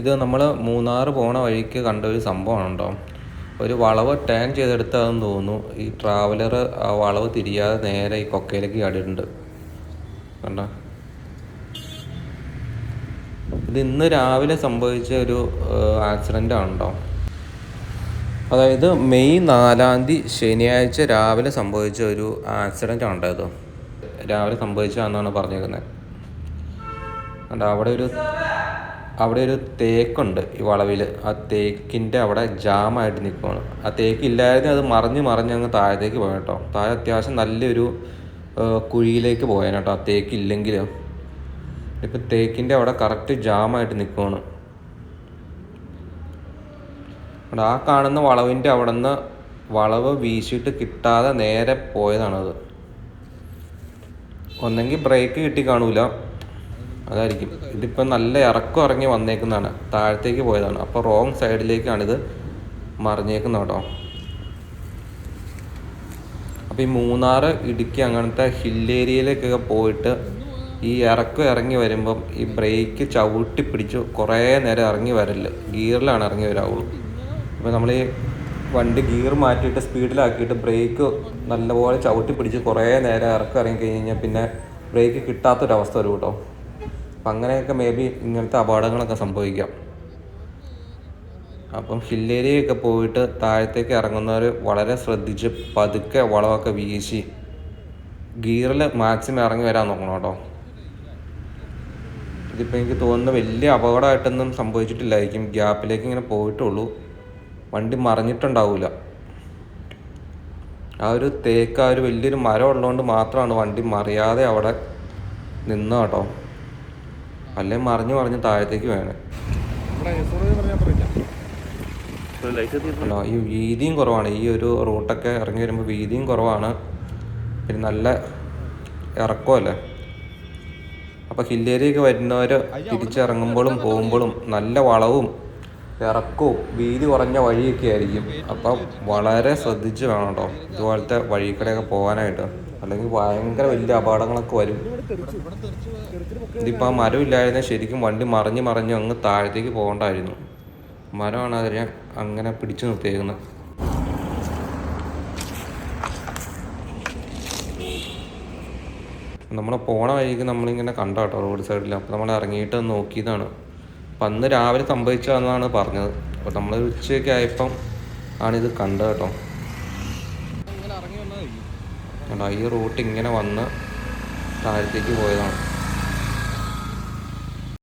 ഇത് നമ്മൾ മൂന്നാർ പോണ വഴിക്ക് കണ്ട ഒരു സംഭവമാണ് കേട്ടോ ഒരു വളവ് ടേൺ ചെയ്തെടുത്തതെന്ന് തോന്നുന്നു. ഈ ട്രാവലർ ആ വളവ് തിരിയാതെ നേരെ ഈ കൊക്കയിലേക്ക് ചാടിയിട്ടുണ്ട്. കണ്ട? ഇത് ഇന്ന് രാവിലെ സംഭവിച്ച ഒരു ആക്സിഡന്റ് ആണുണ്ടോ? അതായത് മെയ് നാലാം തീയതി ശനിയാഴ്ച രാവിലെ സംഭവിച്ച ഒരു ആക്സിഡന്റ് ഇത്? രാവിലെ സംഭവിച്ചതാണെന്നാണ് പറഞ്ഞേക്കുന്നത് അവിടെ ഒരു അവിടെ ഒരു തേക്കുണ്ട് ഈ വളവിൽ ആ തേക്കിന്റെ അവിടെ ജാമായിട്ട് നിൽക്കുകയാണ് ആ തേക്ക് ഇല്ലായിരുന്നു അത് മറിഞ്ഞ് മറിഞ്ഞ് അങ്ങ് താഴത്തേക്ക് പോയ കേട്ടോ. താഴെ അത്യാവശ്യം നല്ലൊരു കുഴിയിലേക്ക് പോയേനെ കേട്ടോ ആ തേക്ക് ഇല്ലെങ്കിൽ ഇപ്പം തേക്കിന്റെ അവിടെ കറക്റ്റ് ജാമായിട്ട് നിൽക്കുകയാണ് അവിടെ ആ കാണുന്ന വളവിന്റെ അവിടെ നിന്ന് വളവ് വീശിയിട്ട് കിട്ടാതെ നേരെ പോയതാണത്. ഒന്നെങ്കിൽ ബ്രേക്ക് കിട്ടി കാണൂല. അതായിരിക്കും. ഇതിപ്പോൾ നല്ല ഇറക്കം ഇറങ്ങി വന്നേക്കുന്നതാണ്. താഴത്തേക്ക് പോയതാണ്. അപ്പോൾ റോങ് സൈഡിലേക്കാണിത് മറിഞ്ഞേക്കുന്നത് കേട്ടോ. അപ്പോൾ ഈ മൂന്നാർ ഇടുക്കി അങ്ങനത്തെ ഹിൽ ഏരിയയിലേക്കൊക്കെ പോയിട്ട് ഈ ഇറക്കം ഇറങ്ങി വരുമ്പം ഈ ബ്രേക്ക് ചവിട്ടി പിടിച്ച് കുറേ നേരം ഇറങ്ങി വരൽ. ഗിയറിലാണ് ഇറങ്ങി വരാവുള്ളൂ. അപ്പോൾ നമ്മൾ ഈ വണ്ടി ഗിയർ മാറ്റിയിട്ട് സ്പീഡിലാക്കിയിട്ട് ബ്രേക്ക് നല്ലപോലെ ചവിട്ടി പിടിച്ച് കുറേ നേരം ഇറക്കം ഇറങ്ങി കഴിഞ്ഞ് കഴിഞ്ഞാൽ പിന്നെ ബ്രേക്ക് കിട്ടാത്തൊരവസ്ഥ വരും കേട്ടോ. അപ്പം അങ്ങനെയൊക്കെ മേ ബി ഇങ്ങനത്തെ അപകടങ്ങളൊക്കെ സംഭവിക്കാം. അപ്പം ഹില്ലേരിയൊക്കെ പോയിട്ട് താഴത്തേക്ക് ഇറങ്ങുന്നവർ വളരെ ശ്രദ്ധിച്ച് പതുക്കെ വളമൊക്കെ വീശി ഗിയറിൽ മാക്സിമം ഇറങ്ങി വരാൻ നോക്കണം കേട്ടോ. ഇതിപ്പോൾ എനിക്ക് തോന്നുന്നു വലിയ അപകടമായിട്ടൊന്നും സംഭവിച്ചിട്ടില്ലായിരിക്കും. ഗ്യാപ്പിലേക്ക് ഇങ്ങനെ പോയിട്ടുള്ളൂ. വണ്ടി മറിഞ്ഞിട്ടുണ്ടാവില്ല ആ ഒരു തേക്ക് ആ ഒരു വലിയൊരു മരം ഉള്ളതുകൊണ്ട് മാത്രമാണ് വണ്ടി മറിയാതെ അവിടെ നിന്ന കേട്ടോ. അല്ലെങ്കിൽ മറിഞ്ഞു മറിഞ്ഞ് താഴത്തേക്ക് വേണേ. അല്ല ഈ വീതിയും കുറവാണ്. ഈ ഒരു റൂട്ടൊക്കെ ഇറങ്ങി വരുമ്പോൾ വീതിയും കുറവാണ്. പിന്നെ നല്ല ഇറക്കമല്ലേ അപ്പോൾ ഹില്ലേരിയൊക്കെ വരുന്നവർ തിരിച്ചിറങ്ങുമ്പോഴും പോകുമ്പോഴും നല്ല വളവും ഇറക്കവും വീതി കുറഞ്ഞ വഴിയൊക്കെ ആയിരിക്കും. അപ്പം വളരെ ശ്രദ്ധിച്ച് വേണം കേട്ടോ ഇതുപോലത്തെ വഴിക്കടെയൊക്കെ പോകാനായിട്ട്. അല്ലെങ്കിൽ ഭയങ്കര വലിയ അപകടങ്ങളൊക്കെ വരും. ഇതിപ്പോൾ ആ മരം ഇല്ലായിരുന്നെങ്കിൽ ശരിക്കും വണ്ടി മറിഞ്ഞ് മറിഞ്ഞ് അങ്ങ് താഴത്തേക്ക് പോകണ്ടായിരുന്നു. മരമാണ് അതിനെ അങ്ങനെ പിടിച്ചു നിർത്തിയേക്കുന്നത്. നമ്മൾ പോണ വഴിക്ക് നമ്മളിങ്ങനെ കണ്ടോ കേട്ടോ റോഡ് സൈഡിൽ അപ്പോൾ നമ്മൾ ഇറങ്ങിയിട്ട് നോക്കിയതാണ്. അപ്പം അന്ന് രാവിലെ സംഭവിച്ചതെന്നാണ് പറഞ്ഞത്. അപ്പോൾ നമ്മൾ ഉച്ചയൊക്കെ ആയപ്പം ആണിത് കണ്ടത് കേട്ടോ. ഈ റൂട്ട് ഇങ്ങനെ വന്ന് താഴത്തേക്ക് പോയതാണ്.